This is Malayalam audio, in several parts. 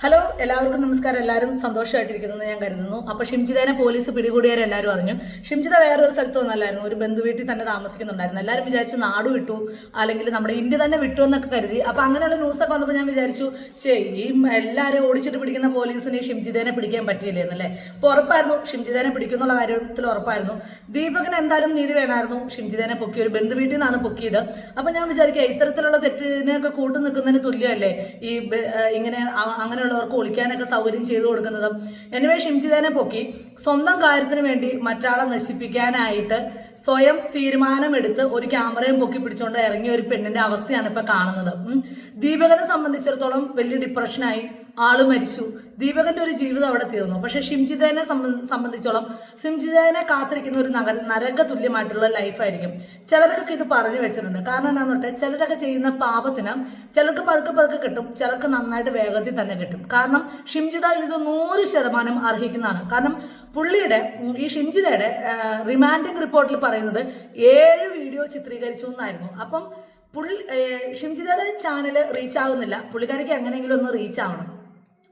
ഹലോ എല്ലാവർക്കും നമസ്കാരം. എല്ലാവരും സന്തോഷമായിട്ടിരിക്കുന്നു ഞാൻ കരുതുന്നു. അപ്പോൾ ഷിംജിതനെ പോലീസ് പിടികൂടിയവരെ എല്ലാവരും അറിഞ്ഞു. ഷിംജിത വേറൊരു സ്ഥലത്ത് വന്നല്ലായിരുന്നു. ഒരു ബന്ധു വീട്ടിൽ തന്നെ താമസിക്കുന്നുണ്ടായിരുന്നു. എല്ലാവരും വിചാരിച്ചു നാട് വിട്ടു അല്ലെങ്കിൽ നമ്മുടെ ഇന്ത്യ തന്നെ വിട്ടു എന്നൊക്കെ കരുതി. അപ്പോൾ അങ്ങനെയുള്ള ന്യൂസൊക്കെ വന്നപ്പോൾ ഞാൻ വിചാരിച്ചു ശേ ഈ എല്ലാവരും ഓടിച്ചിട്ട് പിടിക്കുന്ന പോലീസിന് ഷിംജിതനെ പിടിക്കാൻ പറ്റിയില്ലേ എന്നല്ലേ അപ്പോൾ ഉറപ്പായിരുന്നു ഷിംജിതനെ പിടിക്കുന്നുള്ള കാര്യത്തിൽ ഉറപ്പായിരുന്നു. ദീപകിന് എന്തായാലും നീതി വേണമായിരുന്നു. ഷിംജിതനെ പൊക്കി ഒരു ബന്ധു വീട്ടിൽ നിന്നാണ് പൊക്കിയത്. അപ്പോൾ ഞാൻ വിചാരിക്കുക ഇത്തരത്തിലുള്ള തെറ്റിനെയൊക്കെ കൂട്ടു നിൽക്കുന്നതിന് തുല്യമല്ലേ? ഈ ഇങ്ങനെ അ- അങ്ങനെയുള്ളവർക്ക് ഒളിക്കാനൊക്കെ സൗകര്യം ചെയ്തു കൊടുക്കുന്നത്. എനിവേ ഷിംജിതേനെ പൊക്കി സ്വന്തം കാര്യത്തിന് വേണ്ടി മറ്റാളെ നശിപ്പിക്കാനായിട്ട് സ്വയം തീരുമാനമെടുത്ത് ഒരു ക്യാമറയും പൊക്കി പിടിച്ചുകൊണ്ട് ഇറങ്ങിയ ഒരു പെണ്ണിന്റെ അവസ്ഥയാണ് ഇപ്പൊ കാണുന്നത്. ദീപകനെ സംബന്ധിച്ചിടത്തോളം വലിയ ഡിപ്രഷനായി ആൾ മരിച്ചു. ദീപകന്റെ ഒരു ജീവിതം അവിടെ തീർന്നു. പക്ഷെ ഷിംജിതേനെ സംബന്ധിച്ചോളം സിംജിതേനെ കാത്തിരിക്കുന്ന ഒരു നഗര നരക തുല്യമായിട്ടുള്ള ലൈഫായിരിക്കും ചിലർക്കൊക്കെ ഇത് പറഞ്ഞു വെച്ചിട്ടുണ്ട്. കാരണം എന്താണെന്ന് പറഞ്ഞാൽ ചിലരൊക്കെ ചെയ്യുന്ന പാപത്തിന് ചിലർക്ക് പതുക്കെ പതുക്കെ കിട്ടും. ചിലർക്ക് നന്നായിട്ട് വേഗത്തിൽ തന്നെ കിട്ടും. കാരണം ഷിംജിത ഇത് നൂറ് ശതമാനം അർഹിക്കുന്നതാണ്. കാരണം പുള്ളിയുടെ ഈ ഷിംജിതയുടെ റിമാൻഡിംഗ് റിപ്പോർട്ടിൽ പറയുന്നത് ഏഴ് വീഡിയോ ചിത്രീകരിച്ചു എന്നായിരുന്നു. അപ്പം പുള്ളി ഷിംജിതയുടെ ചാനൽ റീച്ച് ആവുന്നില്ല. പുള്ളിക്കാരിക്ക് എങ്ങനെയെങ്കിലും ഒന്ന് റീച്ച് ആവണം.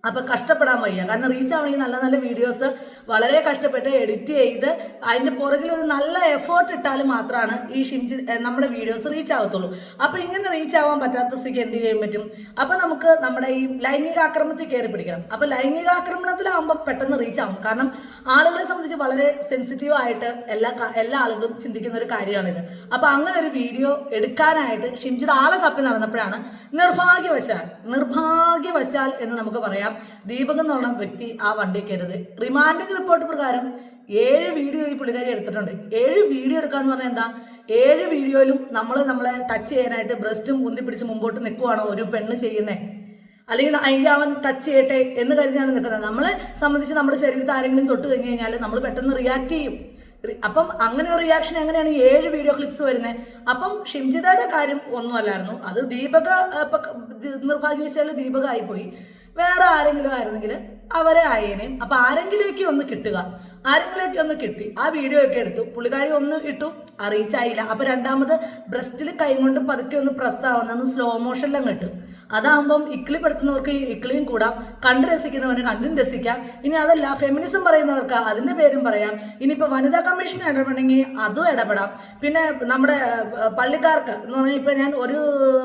അപ്പൊ കഷ്ടപ്പെടാൻ വയ്യ. കാരണം റീച്ച് ആവണമെങ്കിൽ നല്ല നല്ല വീഡിയോസ് വളരെ കഷ്ടപ്പെട്ട് എഡിറ്റ് ചെയ്ത് അതിന്റെ പുറകിൽ ഒരു നല്ല എഫേർട്ട് ഇട്ടാൽ മാത്രമാണ് ഈ ഷിംജി നമ്മുടെ വീഡിയോസ് റീച്ച് ആവത്തുള്ളൂ. അപ്പൊ ഇങ്ങനെ റീച്ച് ആവാൻ പറ്റാത്ത സ്ഥിതിക്ക് എന്ത് ചെയ്യാൻ പറ്റും? അപ്പൊ നമുക്ക് നമ്മുടെ ഈ ലൈംഗികാക്രമണത്തിൽ കയറി പിടിക്കണം. അപ്പൊ ലൈംഗികാക്രമണത്തിലാവുമ്പോൾ പെട്ടെന്ന് റീച്ച് ആവും. കാരണം ആളുകളെ സംബന്ധിച്ച് വളരെ സെൻസിറ്റീവ് ആയിട്ട് എല്ലാ എല്ലാ ആളുകളും ചിന്തിക്കുന്ന ഒരു കാര്യമാണിത്. അപ്പൊ അങ്ങനെ ഒരു വീഡിയോ എടുക്കാനായിട്ട് ഷിംജിത് ആളെ തപ്പി നടന്നപ്പോഴാണ് നിർഭാഗ്യവശാൽ നിർഭാഗ്യവശാൽ എന്ന് നമുക്ക് പറയാം. ദീപക് എന്നുള്ള വ്യക്തി ആ വണ്ടി കയറുത് റിമാൻഡിംഗ് റിപ്പോർട്ട് പ്രകാരം ഏഴ് വീഡിയോ ഈ പുള്ളിക്കാരി എടുത്തിട്ടുണ്ട്. ഏഴ് വീഡിയോ എടുക്കാന്ന് പറഞ്ഞാൽ എന്താ? ഏഴ് വീഡിയോയിലും നമ്മൾ നമ്മളെ ടച്ച് ചെയ്യാനായിട്ട് ബ്രസ്റ്റും ഉന്തി പിടിച്ച് മുമ്പോട്ട് നിൽക്കുവാണോ ഒരു പെണ്ണ് ചെയ്യുന്നത് അല്ലെങ്കിൽ അതിന്റെ അവൻ ടച്ച് ചെയ്യട്ടെ എന്ന് കരുതിയാണ് നിൽക്കുന്നത്. നമ്മളെ സംബന്ധിച്ച് നമ്മുടെ ശരീരത്തിൽ ആരെങ്കിലും തൊട്ട് കഴിഞ്ഞ് കഴിഞ്ഞാൽ നമ്മൾ പെട്ടെന്ന് റിയാക്ട് ചെയ്യും. അപ്പം അങ്ങനെ ഒരു റിയാക്ഷൻ എങ്ങനെയാണ് ഏഴ് വീഡിയോ ക്ലിപ്സ് വരുന്നത് അപ്പം ഷിംജിതയുടെ കാര്യം ഒന്നുമല്ലായിരുന്നു. അത് ദീപക ദി- ദീപക ആയിപ്പോയി വേറെ ആരെങ്കിലും ആയിരുന്നെങ്കിൽ അവരെ ആയേനെ അപ്പൊ ആരെങ്കിലേക്ക് ഒന്ന് കിട്ടുക. ആരെങ്കിലേക്ക് ഒന്ന് കിട്ടി. ആ വീഡിയോ ഒക്കെ എടുത്തു. പുള്ളിക്കാരി ഒന്ന് ഇട്ടു. അറിയിച്ചായില്ല അപ്പൊ രണ്ടാമത് ബ്രസ്റ്റിൽ കൈ കൊണ്ട് പതുക്കെ ഒന്ന് പ്രസ് ആവുന്ന സ്ലോ മോഷനിലും കിട്ടും അതാകുമ്പം ഇക്കിളി പെടുത്തുന്നവർക്ക് ഇക്കിളിയും കൂടാം. കണ്ട് രസിക്കുന്നവന് കണ്ടും രസിക്കാം. ഇനി അതല്ല ഫെമിനിസം പറയുന്നവർക്ക് അതിന്റെ പേരും പറയാം. ഇനിയിപ്പോ വനിതാ കമ്മീഷൻ ഇടപെടണമെങ്കിൽ അതും ഇടപെടാം. പിന്നെ നമ്മുടെ പള്ളിക്കാർക്ക് എന്ന് പറഞ്ഞാൽ ഇപ്പൊ ഞാൻ ഒരു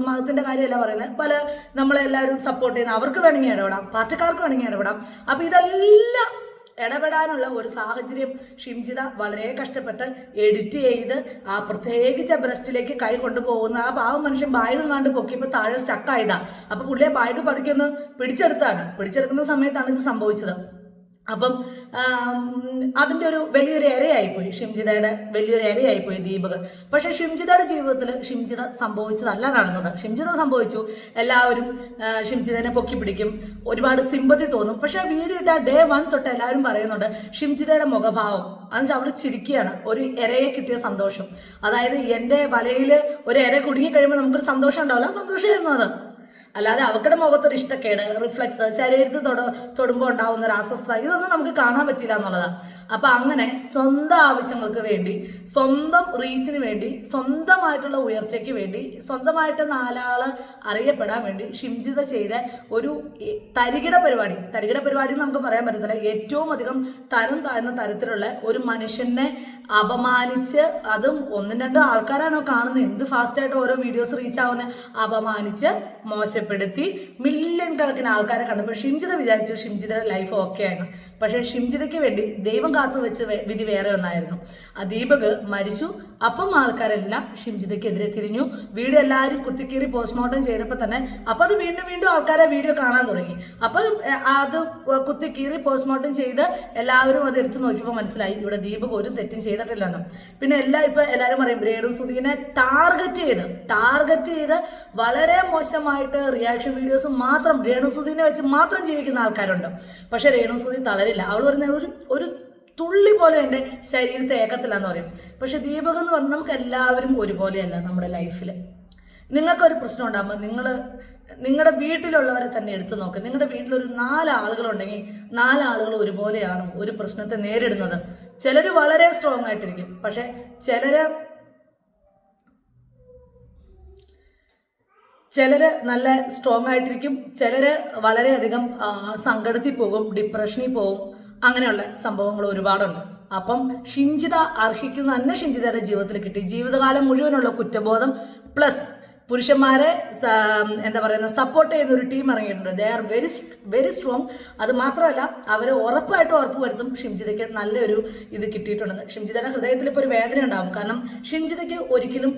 മതത്തിന്റെ കാര്യമല്ല പറയുന്നത്. പല നമ്മളെല്ലാവരും സപ്പോർട്ട് ചെയ്യുന്ന അവർക്ക് വേണമെങ്കിൽ ഇടപെടാം. പാർട്ടിക്കാർക്ക് വേണമെങ്കിൽ ഇടപെടാം. അപ്പൊ ഇതെല്ലാം ഇടപെടാനുള്ള ഒരു സാഹചര്യം ഷിംജിത വളരെ കഷ്ടപ്പെട്ട് എഡിറ്റ് ചെയ്ത് ആ പ്രത്യേകിച്ച് ബ്രസ്റ്റിലേക്ക് കൈ കൊണ്ടുപോകുന്ന ആ പാവം മനുഷ്യൻ ബാഗ് കണ്ട് പൊക്കിയപ്പോൾ താഴെ സ്റ്റക്കായതാ അപ്പോൾ പുള്ളിയെ ബാഗ് പതുക്കെ ഒന്ന് പിടിച്ചെടുത്താണ്. പിടിച്ചെടുക്കുന്ന സമയത്താണ് ഇത് സംഭവിച്ചത്. അപ്പം അതിന്റെ ഒരു വലിയൊരു ഇരയായിപ്പോയി ഷിംജിതയുടെ വലിയൊരു ഇരയായിപ്പോയി ദീപക്. പക്ഷേ ഷിംജിതയുടെ ജീവിതത്തിൽ ഷിംജിത സംഭവിച്ചതല്ല നടന്നത് ഷിംജിത സംഭവിച്ചു. എല്ലാവരും ഷിംജിതനെ പൊക്കി പിടിക്കും ഒരുപാട് സിമ്പതി തോന്നും. പക്ഷെ ആ ഇട്ട ഡേ വൺ തൊട്ട് എല്ലാവരും പറയുന്നുണ്ട് ഷിംജിതയുടെ മുഖഭാവം. എന്നുവെച്ചാൽ അവൾ ചിരിക്കുകയാണ്. ഒരു ഇരയെ കിട്ടിയ സന്തോഷം. അതായത് എന്റെ വലയിൽ ഒരു ഇര കുടുങ്ങി കഴിയുമ്പോൾ നമുക്കൊരു സന്തോഷം ഉണ്ടാവില്ല. സന്തോഷമായിരുന്നു അത്. അല്ലാതെ അവക്കടെ മുഖത്തൊരു ഇഷ്ടക്കേട് റിഫ്ലക്സ് ശരീരത്തിൽ തൊട തൊടുമ്പോൾ ഉണ്ടാവുന്ന ഒരു അസ്വസ്ഥത ഇതൊന്നും നമുക്ക് കാണാൻ പറ്റില്ല എന്നുള്ളതാണ് അപ്പൊ അങ്ങനെ സ്വന്തം ആവശ്യങ്ങൾക്ക് വേണ്ടി സ്വന്തം റീച്ചിന് വേണ്ടി സ്വന്തമായിട്ടുള്ള ഉയർച്ചയ്ക്ക് വേണ്ടി സ്വന്തമായിട്ട് നാലാൾ അറിയപ്പെടാൻ വേണ്ടി ഷിംജിത ചെയ്ത ഒരു തരികിട പരിപാടി. തരികിട പരിപാടി നമുക്ക് പറയാൻ പറ്റത്തില്ല. ഏറ്റവും അധികം തരം താഴ്ന്ന തരത്തിലുള്ള ഒരു മനുഷ്യനെ അപമാനിച്ച് അതും ഒന്നും രണ്ടും ആൾക്കാരാണോ കാണുന്നത്? എന്ത് ഫാസ്റ്റായിട്ട് ഓരോ വീഡിയോസ് റീച്ച് ആവുന്ന? അപമാനിച്ച് മോശപ്പെടുത്തി മില്യൺ കണക്കിന് ആൾക്കാരെ കണ്ടപ്പോൾ ഷിംജിത വിചാരിച്ചു ഷിംജിതയുടെ ലൈഫ് ഓക്കെ ആയിരുന്നു. പക്ഷേ ഷിംജിതയ്ക്ക് വേണ്ടി ദൈവം കാത്തു വെച്ച വിധി വേറെ ഒന്നായിരുന്നു. ആ ദീപക് മരിച്ചു. അപ്പം ആൾക്കാരെല്ലാം ഷിംജിതയ്ക്കെതിരെ തിരിഞ്ഞു. വീട് എല്ലാവരും കുത്തിക്കീറി പോസ്റ്റ്മോർട്ടം ചെയ്തപ്പോൾ തന്നെ അപ്പോൾ അത് വീണ്ടും വീണ്ടും ആൾക്കാരെ വീഡിയോ കാണാൻ തുടങ്ങി. അപ്പം അത് കുത്തിക്കീറി പോസ്റ്റ്മോർട്ടം ചെയ്ത് എല്ലാവരും അത് എടുത്തു നോക്കിയപ്പോൾ മനസ്സിലായി. ഇവിടെ ദീപക് ഒരു തെറ്റും ചെയ്തിട്ടില്ലെന്നും. പിന്നെ എല്ലാ ഇപ്പം എല്ലാവരും പറയും ബ്രേഡും സുധീനെ ടാർഗറ്റ് ചെയ്ത്. ടാർഗറ്റ് ചെയ്ത് വളരെ മോശമായിട്ട് റിയാക്ഷൻ വീഡിയോസ് മാത്രം രേണു സുധീനെ വെച്ച് മാത്രം ജീവിക്കുന്ന ആൾക്കാരുണ്ട്. പക്ഷെ രേണു സുധി തളരില്ല. അവൾ പറയുന്ന ഒരു ഒരു തുള്ളി പോലും എന്റെ ശരീരത്തെ ഏക്കത്തില്ലെന്ന് പറയും. പക്ഷെ ദീപകം എന്ന് പറഞ്ഞാൽ നമുക്ക് എല്ലാവരും ഒരുപോലെയല്ല നമ്മുടെ ലൈഫിൽ നിങ്ങൾക്കൊരു പ്രശ്നം ഉണ്ടാകുമ്പോൾ നിങ്ങൾ നിങ്ങളുടെ വീട്ടിലുള്ളവരെ തന്നെ എടുത്തു നോക്കുക നിങ്ങളുടെ വീട്ടിലൊരു നാല് ആളുകളുണ്ടെങ്കിൽ നാലാളുകൾ ഒരുപോലെയാണ് ഒരു പ്രശ്നത്തെ നേരിടുന്നത്. ചിലർ വളരെ സ്ട്രോങ് ആയിട്ടിരിക്കും. പക്ഷെ ചിലര് ചിലര് നല്ല സ്ട്രോങ് ആയിട്ടിരിക്കും ചിലര് വളരെയധികം സങ്കടത്തിൽ പോകും ഡിപ്രഷനിൽ പോകും അങ്ങനെയുള്ള സംഭവങ്ങൾ ഒരുപാടുണ്ട്. അപ്പം ഷിഞ്ചിത അർഹിക്കുന്ന തന്നെ ഷിഞ്ചിതയുടെ ജീവിതത്തിൽ കിട്ടി. ജീവിതകാലം മുഴുവനുള്ള കുറ്റബോധം പ്ലസ് പുരുഷന്മാരെ എന്താ പറയുന്ന സപ്പോർട്ട് ചെയ്യുന്ന ഒരു ടീം ഇറങ്ങിയിട്ടുണ്ട്. They are very very strong അത് മാത്രമല്ല അവർ ഉറപ്പായിട്ട് ഉറപ്പ് വരുത്തും ഷിംജിതയ്ക്ക് നല്ലൊരു ഇത് കിട്ടിയിട്ടുണ്ടെന്ന് ഷിംജിതയുടെ ഹൃദയത്തിൽ ഇപ്പോൾ ഒരു വേദന ഉണ്ടാവും. കാരണം ഷിംജിതയ്ക്ക് ഒരിക്കലും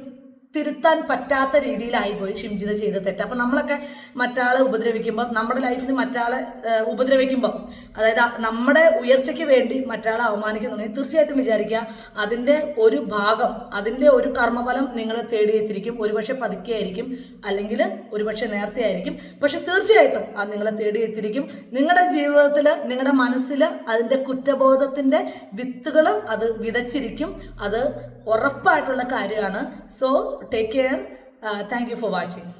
തിരുത്താൻ പറ്റാത്ത രീതിയിലായി പോയി ഷിംജിത ചെയ്ത തെറ്റ്. അപ്പം നമ്മളൊക്കെ മറ്റാളെ ഉപദ്രവിക്കുമ്പോൾ നമ്മുടെ ലൈഫിൽ മറ്റാളെ ഉപദ്രവിക്കുമ്പോൾ അതായത് നമ്മുടെ ഉയർച്ചയ്ക്ക് വേണ്ടി മറ്റാളെ അവമാനിക്കുന്നുണ്ടെങ്കിൽ തീർച്ചയായിട്ടും വിചാരിക്കുക അതിന്റെ ഒരു ഭാഗം അതിന്റെ ഒരു കർമ്മഫലം നിങ്ങളെ തേടിയെത്തിരിക്കും ഒരുപക്ഷെ പതുക്കെയായിരിക്കും അല്ലെങ്കിൽ ഒരുപക്ഷെ നേരത്തെ ആയിരിക്കും പക്ഷെ തീർച്ചയായിട്ടും അത് നിങ്ങളെ തേടിയെത്തിരിക്കും നിങ്ങളുടെ ജീവിതത്തിൽ നിങ്ങളുടെ മനസ്സിൽ അതിന്റെ കുറ്റബോധത്തിന്റെ വിത്തുകൾ അത് വിതച്ചിരിക്കും. അത് ഉറപ്പായിട്ടുള്ള കാര്യമാണ്. So Take care. Uh, thank you for watching.